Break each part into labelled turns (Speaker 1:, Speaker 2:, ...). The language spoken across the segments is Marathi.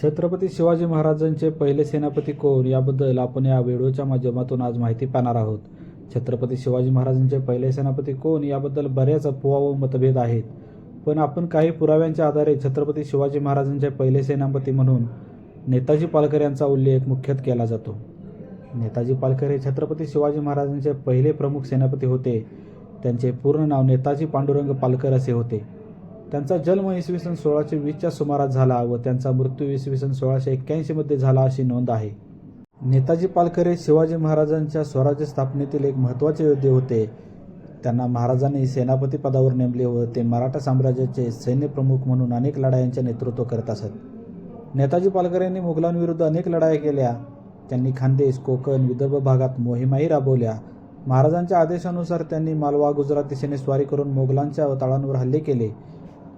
Speaker 1: छत्रपती शिवाजी महाराजांचे पहिले सेनापती कोण याबद्दल आपण या व्हिडिओच्या माध्यमातून आज माहिती पाहणार आहोत. छत्रपती शिवाजी महाराजांचे पहिले सेनापती कोण याबद्दल बऱ्याच अफवा व मतभेद आहेत. पण आपण काही पुराव्यांच्या आधारे छत्रपती शिवाजी महाराजांचे पहिले सेनापती म्हणून नेताजी पालकर यांचा उल्लेख मुख्यत केला जातो. नेताजी पालकर हे छत्रपती शिवाजी महाराजांचे पहिले प्रमुख सेनापती होते. त्यांचे पूर्ण नाव नेताजी पांडुरंग पालकर असे होते. त्यांचा जन्म इसवी सन सोळाशे वीसच्या सुमारास झाला व त्यांचा मृत्यू इसवी सन सोळाशे एक्क्याऐंशीमध्ये झाला अशी नोंद आहे. नेताजी पालकर हे शिवाजी महाराजांच्या स्वराज्य स्थापनेतील एक महत्त्वाचे योद्धे होते. त्यांना महाराजांनी सेनापती पदावर नेमले व ते मराठा साम्राज्याचे सैन्यप्रमुख म्हणून अनेक लढायांचे नेतृत्व करत असत. नेताजी पालकर यांनी मुघलांविरुद्ध अनेक लढाया केल्या. त्यांनी खानदेश कोकण विदर्भ भागात मोहिमाही राबवल्या. महाराजांच्या आदेशानुसार त्यांनी मालवा गुजरात दिशेने स्वारी करून मोगलांच्या तळांवर हल्ले केले.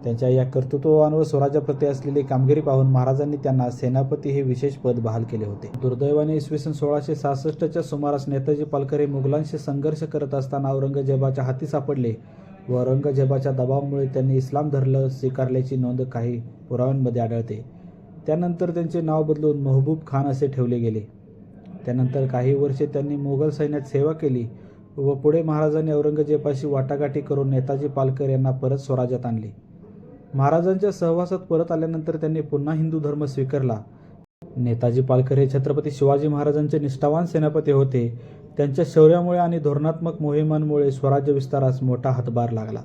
Speaker 1: त्यांच्या या कर्तृत्ववान व स्वराज्याप्रती असलेली कामगिरी पाहून महाराजांनी त्यांना सेनापती हे विशेष पद बहाल केले होते. दुर्दैवाने इसवी सन सोळाशे सहासष्टच्या सुमारास नेताजी पालकर हे मुघलांशी संघर्ष करत असताना औरंगजेबाच्या हाती सापडले व औरंगजेबाच्या दबावामुळे त्यांनी इस्लाम धर्म स्वीकारल्याची नोंद काही पुराव्यांमध्ये आढळते. त्यानंतर त्यांचे नाव बदलून महबूब खान असे ठेवले गेले. त्यानंतर काही वर्षे त्यांनी मोगल सैन्यात सेवा केली व पुढे महाराजांनी औरंगजेबाशी वाटाघाटी करून नेताजी पालकर यांना परत स्वराज्यात आणले. महाराजांच्या सहवासात परत आल्यानंतर त्यांनी पुन्हा हिंदू धर्म स्वीकारला. नेताजी पालकर हे छत्रपती शिवाजी महाराजांचे निष्ठावान सेनापती होते. त्यांच्या शौर्यामुळे आणि धोरणात्मक मोहिमांमुळे स्वराज्य विस्तारास मोठा हातभार लागला.